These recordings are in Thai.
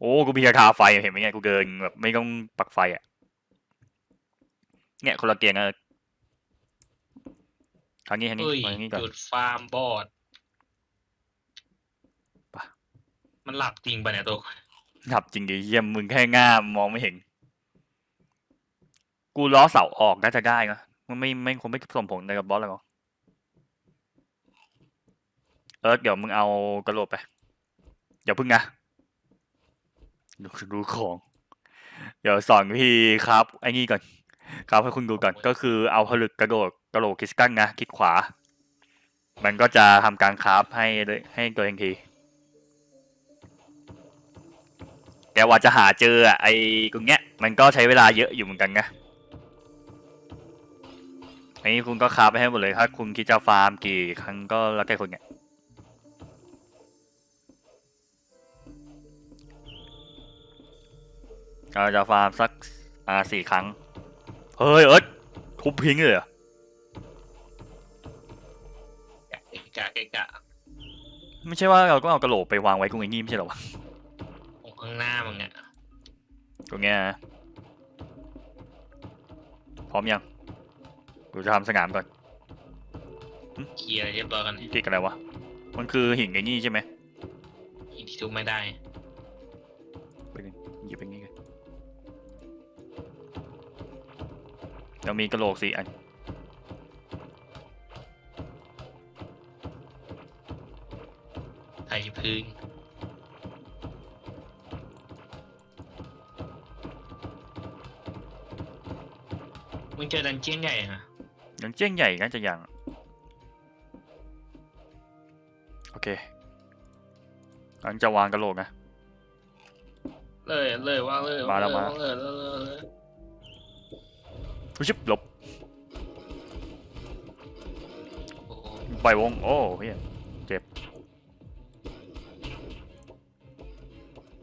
โอ้กูมีราคาไฟเห็นไหมเนี่ยกูเกินแบบไม่ต้องปักไฟอะเนี่ยคนละเกียงอะทางนี้ทางนี้เฮ้ยมาทางนี้ก่อนจุดฟาร์มบอดปะมันหลับจริงปะเนี่ยตัวขับจริงดิเยี่ยมมึงแค่ง่ามมองไม่เห็น กูล้อเสาออกน่าจะได้นะมันไม่ไม่คงไม่ส่งผลอะไรกับบอสแล้วหรอกเออเดี๋ยวมึงเอากระโหลกไปอย่าพึ่งนะ ดูดูของ เดี๋ยวสอนวิธีครับไอ้นี่ก่อน ครับให้คุณดูก่อนก็คือเอาผลึกกระโดดกระโหลกคริสตัลนะคลิกขวา มันก็จะทำการคราฟให้เลยให้ตัวเองทีแต่ว่าจะหาเจออะไอ้ตรงเนี้ย มันก็ใช้เวลาเยอะอยู่เหมือนกันนะอันนี้คุณก็คราฟไปให้หมดเลยถ้าคุณคิดจะฟาร์มกี่ครั้งก็แล้วแต่คุณเนี่ย เราจะฟาร์มสักอ่าสี่ครั้ง เฮ้ยเอิร์ธทุบพิงเลยเหรอเกะกะเกะกะไม่ใช่ว่าเราก็เอากระโหลกไปวางไว้ตรงไอ้นี่ไม่ใช่เหรอวะตรงข้างหน้ามึงอะตรงเนี้ยนะพร้อมยังกูจะทำสนามก่อนเคลียร์เรียบร้อยกันติดกันอะไรวะ มันคือหินไอ้นี่ใช่ไหมอีกที่ทุบไม่ได้ เรามีกระโหลกสี่อันไทยพื้นมึงเจอดันเจี้ยนใหญ่ฮะยังเจ้งใหญ่น่าจะยังโอเคอันจะวางกระโหลกนะ เลยเลยว่างเลยมาแล้วมางเลยเลยเลยเลยผู้ ชิบหลบโอ้โหปล่อยวง โอ้เฮีย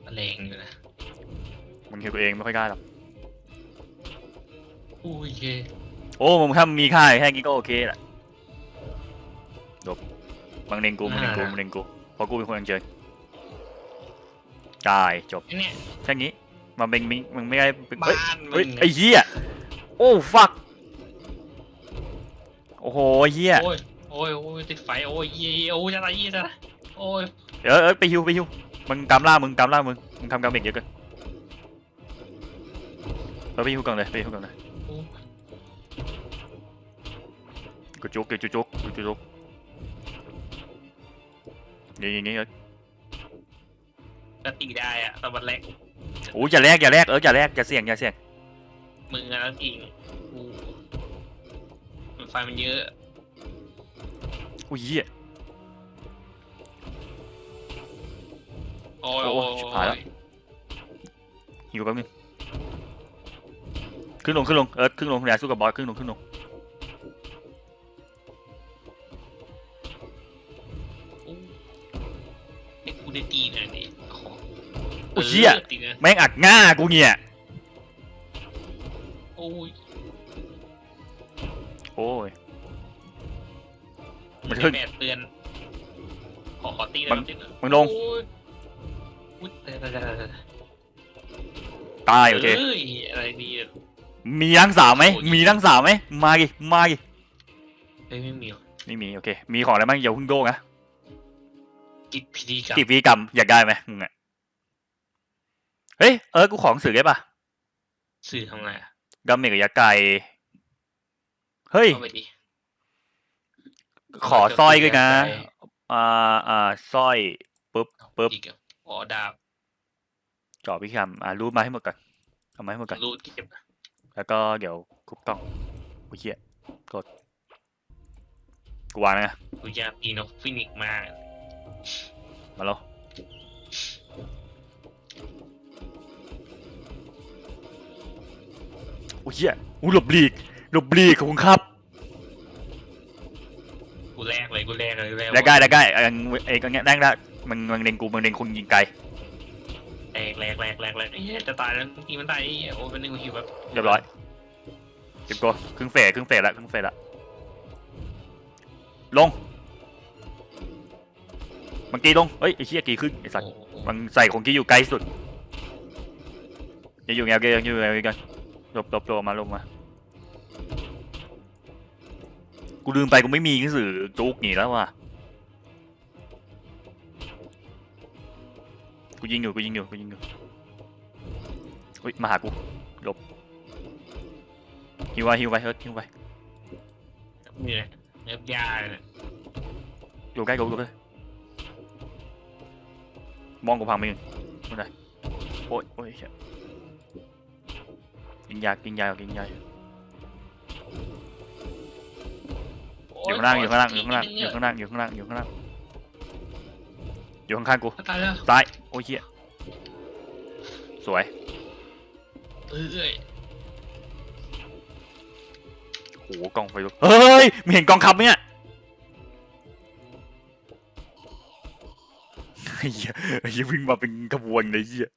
มะเร็งอยู่นะมันคิวตัวเองไม่ค่อยได้หรอกอุ้ยเยโอ้ผมถ้ามีค่าแค่นี้ก็โอเคแหละหลบมังเลงกูมังเลงกูมังเลงกูเพราะกูเป็นคนอัญเชิญตายจบไอ้เนี่ยแค่นี้มันเป็นมิมันไม่ได้เป็นเฮ้ยบ้านมึเฮ้ยงไอ้เหี้ย โอ้ฟักโอ้โหเหี้ยโอ้ยโอ้ยโอ้ยติดไฟโอ้ยเยโอ้ยจะตายเยจะตายโอ้ยเออเออไปฮิวไปฮิวมึงกำล่ามึงกำล่ามึงมึงทำกำเบกเยอะเกินเออไปฮิวก่อนเลยไปฮิวก่อนเลยโอ้ยกูจุกกูจุกจุกกูจุกนี่นี่นี่เออก็ตีได้อะแต่วันแรกโอ้ยอย่าแลกอย่าแลกเอออย่าแลกอย่าเสี่ยงอย่าเสี่ยง มึงอะแล้วกิงกูมันไฟมันเยอะอุ้ยเหี้ย โอ้ยโอ้โอ้ยยชิบหายแล้วฮิวแป๊บนึงขึ้นลงขึ้นลงเออขึ้นลงอย่าสู้กับบอสขึ้นลงขึ้นลงไอ้กูได้ตีหน่อยดิโอ้โหโอ้ยเหี้ย ตีนะ แม่งอัดง่ากูเนี่ยโอ้ ยโอ้ย มันขึ้นแปดเตือน ขอขอตีหน่มัอยนตีหน่อยมึงลงโอ้ยอุ๊ยเดี๋ยวเดี๋ยวเดี๋ยวเดี๋ยวตายโอเค เอ้ยอะไรดีอะมีทั้งสามไหมโอ้ยมีทั้งสามไหมมาดิมาดิเฮ้ยไม่มีไม่มีโอเค มีของอะไรบ้างอย่าเพิ่งโดนนะกิจพิธีกรรมกิจวิกรรมอยากได้ไหมมึงอะเฮ้ยเออกูของสื่อได้ปะสื่อทำไงอะ กัมเมกกับยาไก่เฮ้ยเข้าไปดิขอสร้อยด้วยนะไปอ่า อ่าสร้อยปุ๊บปุ๊บอีกอะอ๋อดาบจอบพิกรรมอ่ารูดมาให้หมดก่อนเอามาให้หมดก่อนรูดเก็บแล้วก็เดี๋ยวคุกต้องโอ้ยเหี้ยกดกูวางแล้วนะ กูอยากมีนกฟินิกซ์มากมาแล้ว อ้ยเหี้ยอู้หลบหลีกหลบหลีกขอบคุณครับกูแรกเลยกูแรกเลยกูแรกได้ได้ได้ได้ไอ้ไอ้ก็เงี้ยได้ได้มันมันเล็งกูมันเล็งคุณยิงไกลแรกแรกแรกแรกแรกไอ้เหี้ยจะตายแล้วทีมันตายไอ้เหี้ยโอ้เป็นหนึ่งกูคิวแบบเรียบร้อยเก็บกูครึ่งเฟสครึ่งเฟสละครึ่งเฟสละลงมันกีลงเฮ้ยไอ้เชี่ยกีขึ้นไอ้สัตว์โอ้โหมันใส่ของกีอยู่ไกลสุดอย่าอยู่แนวเกยังอยู่แนวเกกัน หลบหลบหลบมาหลบมา กูลืมไปกูไม่มีหนังสือจุกหนีแล้วว่ะ กูยิงอยู่กูยิงอยู่กูยิงอยู่เฮ้ยมาหากูหลบฮิวไว้ฮิวไว้เฮ้ยฮิวไว้นี่เลยเนื้อยาเลยอยู่ใกล้กูกูเลยมองกูพังไปหนึ่งไม่ได้โอ้ยโอ้ยเหี้ย กินยากินยากินยาอยู่ข้างล่างอยู่ข้างล่างอยู่ข้างล่างอยู่ข้างล่างอยู่ข้างล่างอยู่ข้างล่างอยู่ข้างๆกูตายแล้วซ้ายโอ้ยเหี้ยสวยเอ้ยโหกล้องไฟลุกเฮ้ยไม่เห็นกองทัพไหมเนี่ยเฮียเฮียวิ่งมาเป็นขบวนเลยเฮีย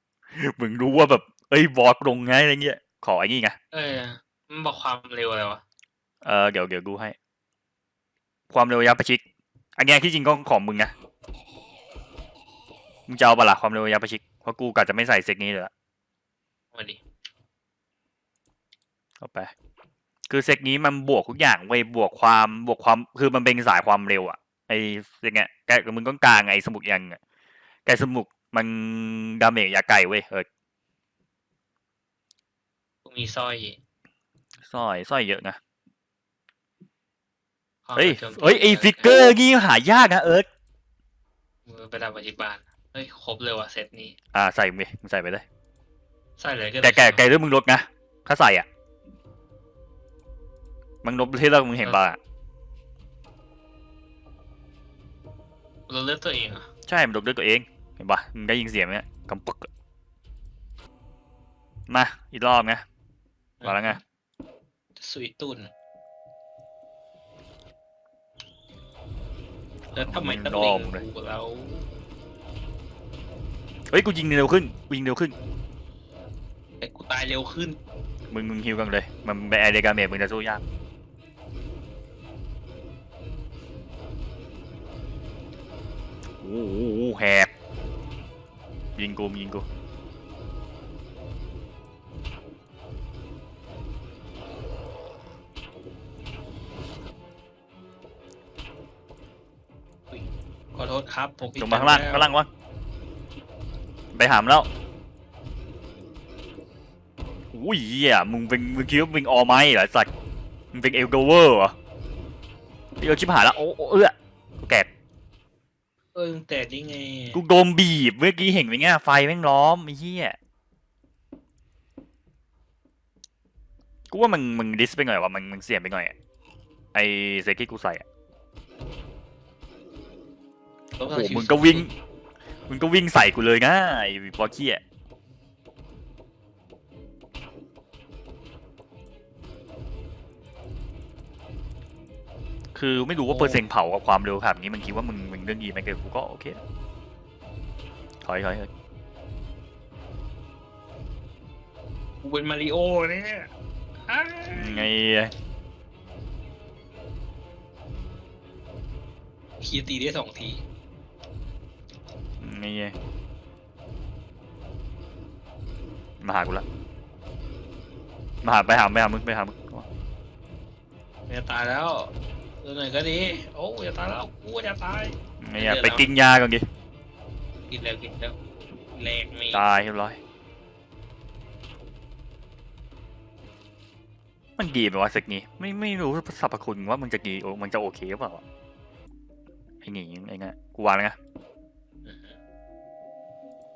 มึงรู้ว่าแบบเอ้ยบอสลงไงอะไรเงี้ย ขอไอ้นี่ไงเอ้ยมันบอกความเร็วอะไรวะเออเดี๋ยวเดี๋ยวดูให้ ความเร็วระยะประชิดอันเนี้ยที่จริงก็ของมึงนะมึงจะเอาปะล่ะความเร็วระยะประชิดเพราะกูกะจะไม่ใส่เซกนี้เลยละมาดิเอาไป คือเซกนี้มันบวกทุกอย่างเว้ยบวกความบวกความคือมันเป็นสายความเร็วอะไอ้เซกเนี้ยแกมึงต้องกลางไอ้สมุกยังอะไก่สมุกมันดาเมจยาไก่เว้ยเออกู มีสร้อยสร้อยสร้อยเยอะนะข้อเฮ้ยโจมตีเฮ้ยไอ้ฟิกเกอร์งี้หายากนะเอิร์ธมือไปทำปัจจุบันเฮ้ยครบเลยว่ะเซตนี้ อ่าใส่มึงดิมึงใส่ไปเลย ใส่เลยก็ได้แต่แกแกเรื่องมึงลดนะ ถ้าใส่อะมึงลบที่เรามึงเห็นป่ะเราเลือกตัวเองเหรอะใช่มันลบด้วยตัวเองเห็นป่ะมึงได้ยินเสียงไหมเนี่ยกำปึกอะมาอีกรอบไง มาแล้วไงสวีตุนแล้วทำไมต้องรเล็อบงเลยกูแล้วเฮ้ยกูยิงเร็วขึ้นกูยิงเร็วขึ้นแต่กูตายเร็วขึ้น มึงมึงฮิวกันเลย มันไปไอเดกาเมจมึงจะสู้ยากโอ้โหแหกยิงกูมึงยิงกู อโทษครับ ผมผิดลงมาข้างล่างไปแวข้างล่างวะไปหามแล้วอุ้ยเหี้ยมึงเป็นมึงคิดว่ามึงออไม้เหรอสัตว์มึงเป็นเอลโดเวอร์เหรอเออชิบหายแล้วโอ้โอ้เอื้อกูแกะเออแต่นี่ไงกูโดนบีบเมื่อกี้เห็นไหมเงี้ยไฟแม่งล้อมไอ้เหี้ยกูว่ามึงมึงดิสไปหน่อยว่ะมึงมึงเสียงไปหน่อยอะไอเซกิกูใส่อะ โอ้โอ้โหมึงก็วิ่ง มึงก็วิ่งใส่กูเลยนะไอ้บอสเคียคือไม่รู้ว่าเปอร์เซ็นต์เผากับความเร็วแบบนี้มันคิดว่ามึงมึงเรื่องดีไหมเกิดกูก็โอเคถอยถอยถอยกูเป็นมาริโอเนี่ยอ้ายไงคีย์ตีได้สองที ไงมาหากูละมาหาไปหาไปหามึงไปหามึงจะตายแล้วเดินหน่อยก็ดีโอ้จะตายแล้วกูจะตายไงอะไปกินยาก่อนดิกินแล้วกินแล้วแรงมีตายเรียบร้อย มันดีไหมวะสกนี้ไม่ไม่รู้สรรพคุณว่ามันจะดีโอมันจะโอเคหรือเปล่าไอ้หนีไอ้เงี้ยกูวางแล้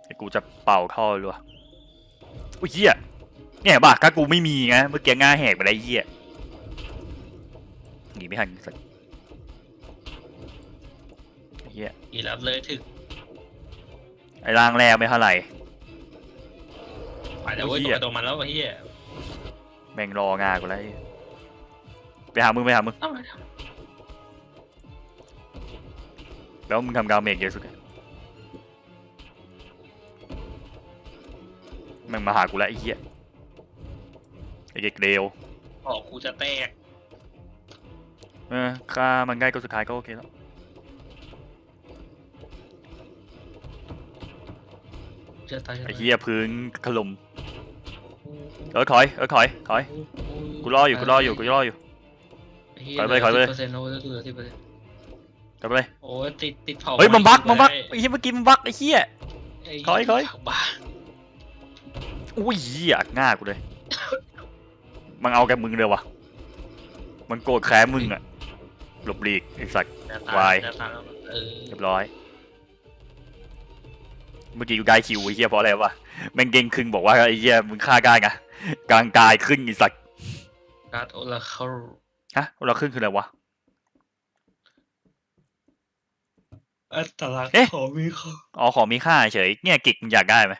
วไงไอ้กูจะเป่าเข้าเลยว่ะอุ้ยเหี้ยเนี่ยบ้าถ้ากูไม่มีไงเมื่อกี้ง่าแหกไปได้เหี้ยหนีไม่ทันสักเหี้ยอีรับเลยถึกไอ้ร่างแรกไม่เท่าไหร่ไปแล้วเว้ยเหี้ตัวยตัวมันแล้วไอ้เฮียแม่งรองากูแล้วไอ้เหี้ยไปหามึงไปหามึงทำไมแล้วมึงทำกาวเมกเยอะสุดเลย มึงมาหากูแล้วไอ้เหี้ยไอ้เด็กเร็วออกกูจะแตกเออค่ามันใกล้ก็สุดท้ายก็โอเคแล้วจะตายจะไอ้ตายเหี้ยพื้นถล่มเออถอยเออถอยถอยกูรออยู่กูรออยู่กูรออยู่ ถอยไปถอยไปเปอร์เซ็นต์โอ้ยเหลือสิบเปอร์เซ็นต์กลับไปเลยโอ้ยติดติดเผาเฮ้ยมันบักมันบักไไอ้เหี้ยเมื่อกี้มันบักไอ้เหี้ย ถอยถอย บ้า อุ้ยเหี้ยง่ากูเลยมันเอาแกมึงเลยวะมันโกรธแค้นมึงอะหลบหลีกไอ้สัตว์จะตาวายจะตายแล้วเออเรียบร้อย เมื่อกี้กูได้คิวไอ้เหี้ยเพราะอะไรวะแม่งเก่งครึ่งบอกว่าไอ้เหี้ยมึงฆ่าได้ไงกลางกายขึ้นไอ้สัตว์การ์ดโอลาเคิลฮะเราขึ้นคืออะไรวะอัตลักษณ์เอ๊ะของมีค่าอ๋อของมีค่าเฉยเนี่ยกิกมึงอยากได้ไหม